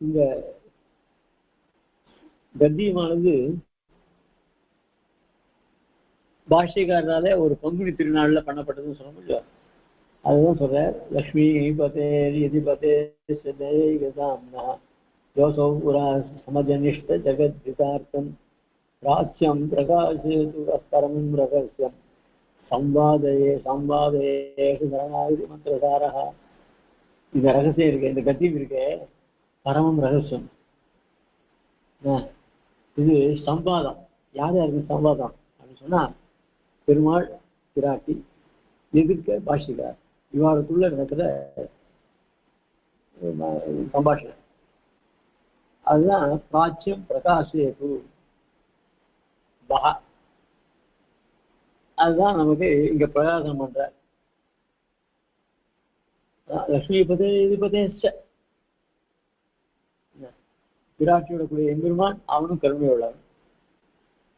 இந்த கத்தியமானது பாஷ்யக்காரரால ஒரு பங்குனி திருநாள்ல பண்ணப்பட்டதுன்னு சொல்ல முடியும். அதுதான் சொல்ற லக்ஷ்மி பதே எதி பதே சிதேகதாம்னா புரா சமஜனிஷ்ட ஜெகத்விதார்த்தம் ராஜ்யம் பிரகாசேது பரமம் ரகசியம் சம்பாதையே சம்பாதையே சரணாகதி மந்திரசாரா இந்த ரகசியம் இருக்கு இந்த கத்தியம் இருக்கு பரமம் ரகசியம். இது சம்பாதம். யார் யாருக்கு சம்பாதம்? அப்படின்னு சொன்னா பெருமாள் பிராட்டி எதிர்க்க பாஷிக்கிறார் இவாளுக்குள்ள நடக்கிற சம்பாஷணம். அதுதான் பிராச்சியம் பிரகாசேது. பகா. அதுதான் நமக்கு இங்க பிரகாசம் பண்ற. லக்ஷ்மி பதே இது பதேச்ச விராட்சியோட கூடிய எம்பெருமான் அவனும் கருணை உள்ளவன்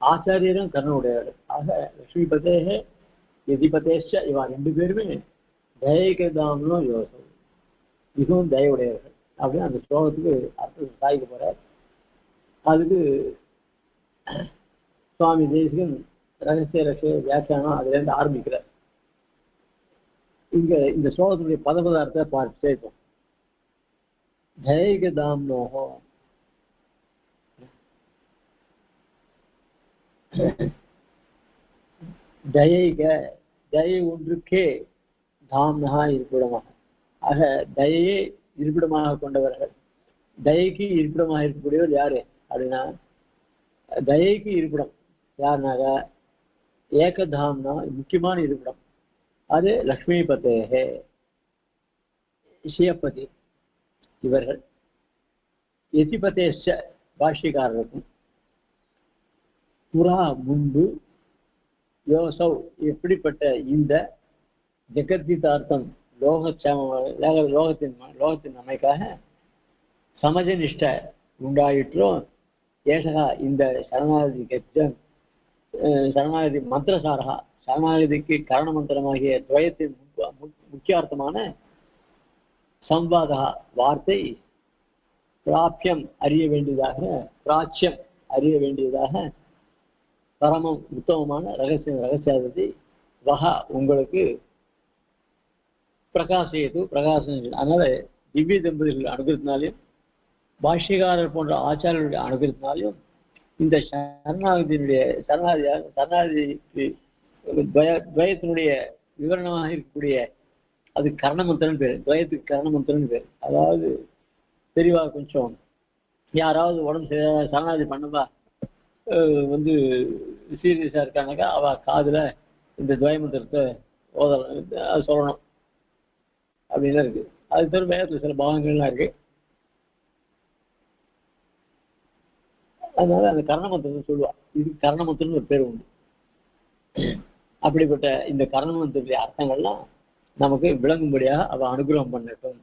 ஆச்சாரியரும் கருணை உடையவர் ஆக லட்சுமி பதேகே எதிபதேஷ இவா ரெண்டு பேருமே தயகதாமனும் யோசம் மிகவும் தயவுடையவர்கள். அப்படின்னு அந்த ஸ்லோகத்துக்கு அர்த்தம் சாய்க்க போறார். அதுக்கு சுவாமி தேசிகன் ரகசிய ரகசிய வியாக்கியானம் அதுல இருந்து ஆரம்பிக்கிறார். இங்க இந்த ஸ்லோகத்துடைய பதபதார்த்தத்தை பார்த்து சேர்ப்போம். தயகதாம்னோகம் தயைக தயை ஒன்றுக்கே தாம்னகா இருப்பிடமாக ஆக தயையே இருப்பிடமாக கொண்டவர்கள் தயைக்கு இருப்பிடமாக இருக்கக்கூடியவர் யாரு அப்படின்னா தயைக்கு இருப்பிடம் யாருனாக ஏகதாம்னா முக்கியமான இருப்பிடம் அது லக்ஷ்மி பத்தேகே சிவபதி இவர்கள் எதிபதேஷ பாஷ்யக்காரருக்கும் புறா முன்பு யோசவ் எப்படிப்பட்ட இந்த ஜெகத்கீதார்த்தம் லோக லோகத்தின் லோகத்தின் அமைக்காக சமஜனிஷ்ட உண்டாயிற்றோ ஏசகா இந்த சரணாகதி கெச்சம் சரணாகதி மந்திரசாரகா சரணாகதிக்கு காரண மந்திரமாகிய துவயத்தின் முக்- முக்கியார்த்தமான சம்வாதா வார்த்தை பிராபியம் அறிய வேண்டியதாக பிராச்சியம் அறிய வேண்டியதாக பரமம் உத்தமமான ரகசிய ரகசியாதிபதி வகா உங்களுக்கு பிரகாசியது பிரகாசம் அதனால திவ்ய தம்பதிகள் அனுகிரத்தினாலையும் பாஷ்யக்காரர் போன்ற ஆச்சாரியர்களுடைய அனுகிரத்தினாலையும் இந்த சரணாகதியினுடைய சரணாகதியாக சரணாகதிக்கு துவயத்தினுடைய விவரணமாக இருக்கக்கூடிய அது கர்ணமந்திரன் பேர் துவயத்துக்கு கர்ணமந்திரன் பேர். அதாவது தெளிவா கொஞ்சம் யாராவது உடம்பு சரியா சரணாதி பண்ணவா வந்து சீரியஸா இருக்காங்கக்கா. அவ காதுல இந்த துவயமந்திரத்தை ஓதலாம் அது சொல்லணும். அப்படின்னு இருக்கு. அது தவிர வேதத்துல சில பாகங்கள்லாம் இருக்கு. அதனால அந்த கர்ணமந்திரத்தை சொல்லுவா. இது கர்ணமந்திரம்னு ஒரு பேர் உண்டு. அப்படிப்பட்ட இந்த கர்ணமந்திரத்துடைய அர்த்தங்கள்லாம் நமக்கு விளங்கும்படியாக அவ அனுகிரகம் பண்ணட்டும்.